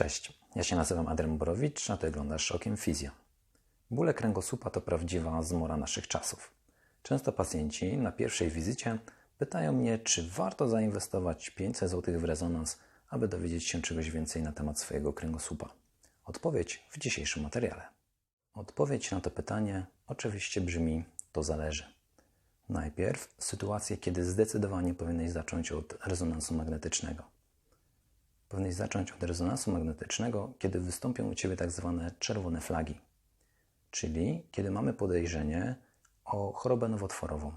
Cześć, ja się nazywam Adrian Borowicz, a Ty oglądasz Okiem Fizjo. Bóle kręgosłupa to prawdziwa zmora naszych czasów. Często pacjenci na pierwszej wizycie pytają mnie, czy warto zainwestować 500 zł w rezonans, aby dowiedzieć się czegoś więcej na temat swojego kręgosłupa. Odpowiedź w dzisiejszym materiale. Odpowiedź na to pytanie oczywiście brzmi: to zależy. Najpierw sytuacje, kiedy zdecydowanie powinieneś zacząć od rezonansu magnetycznego. Powinieneś zacząć od rezonansu magnetycznego, kiedy wystąpią u Ciebie tak zwane czerwone flagi, czyli kiedy mamy podejrzenie o chorobę nowotworową.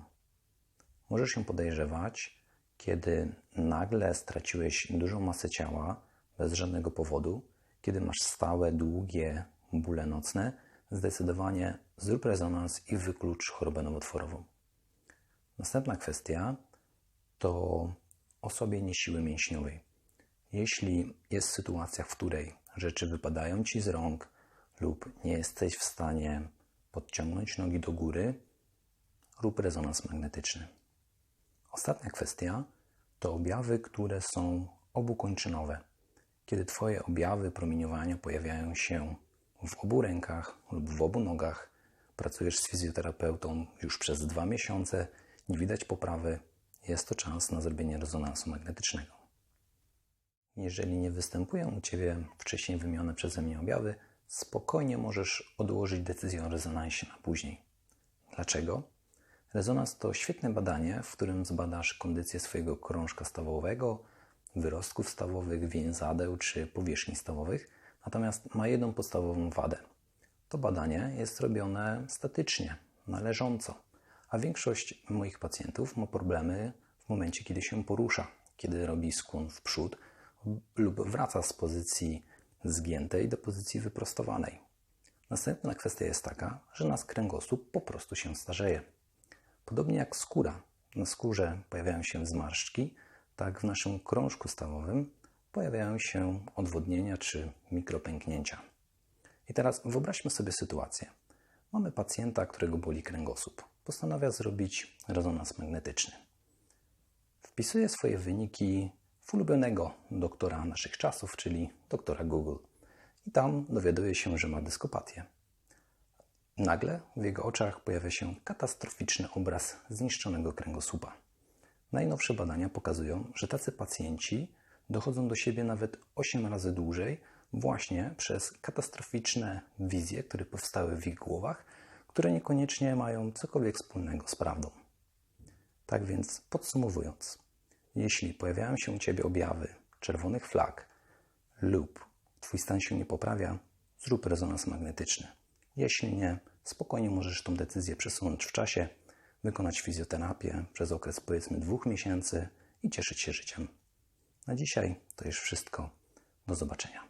Możesz ją podejrzewać, kiedy nagle straciłeś dużą masę ciała bez żadnego powodu, kiedy masz stałe, długie bóle nocne, zdecydowanie zrób rezonans i wyklucz chorobę nowotworową. Następna kwestia to osłabienie siły mięśniowej. Jeśli jest sytuacja, w której rzeczy wypadają ci z rąk lub nie jesteś w stanie podciągnąć nogi do góry, rób rezonans magnetyczny. Ostatnia kwestia to objawy, które są obukończynowe. Kiedy Twoje objawy promieniowania pojawiają się w obu rękach lub w obu nogach, pracujesz z fizjoterapeutą już przez dwa miesiące, nie widać poprawy, jest to czas na zrobienie rezonansu magnetycznego. Jeżeli nie występują u Ciebie wcześniej wymienione przeze mnie objawy, spokojnie możesz odłożyć decyzję o rezonansie na później. Dlaczego? Rezonans to świetne badanie, w którym zbadasz kondycję swojego krążka stawowego, wyrostków stawowych, więzadeł czy powierzchni stawowych, natomiast ma jedną podstawową wadę. To badanie jest robione statycznie, należąco, a większość moich pacjentów ma problemy w momencie, kiedy się porusza, kiedy robi skłon w przód lub wraca z pozycji zgiętej do pozycji wyprostowanej. Następna kwestia jest taka, że nasz kręgosłup po prostu się starzeje. Podobnie jak skóra. Na skórze pojawiają się zmarszczki, tak w naszym krążku stawowym pojawiają się odwodnienia czy mikropęknięcia. I teraz wyobraźmy sobie sytuację. Mamy pacjenta, którego boli kręgosłup. Postanawia zrobić rezonans magnetyczny. Wpisuje swoje wyniki ulubionego doktora naszych czasów, czyli doktora Google. I tam dowiaduje się, że ma dyskopatię. Nagle w jego oczach pojawia się katastroficzny obraz zniszczonego kręgosłupa. Najnowsze badania pokazują, że tacy pacjenci dochodzą do siebie nawet 8 razy dłużej właśnie przez katastroficzne wizje, które powstały w ich głowach, które niekoniecznie mają cokolwiek wspólnego z prawdą. Tak więc podsumowując, jeśli pojawiają się u Ciebie objawy czerwonych flag lub Twój stan się nie poprawia, zrób rezonans magnetyczny. Jeśli nie, spokojnie możesz tą decyzję przesunąć w czasie, wykonać fizjoterapię przez okres powiedzmy dwóch miesięcy i cieszyć się życiem. Na dzisiaj to już wszystko. Do zobaczenia.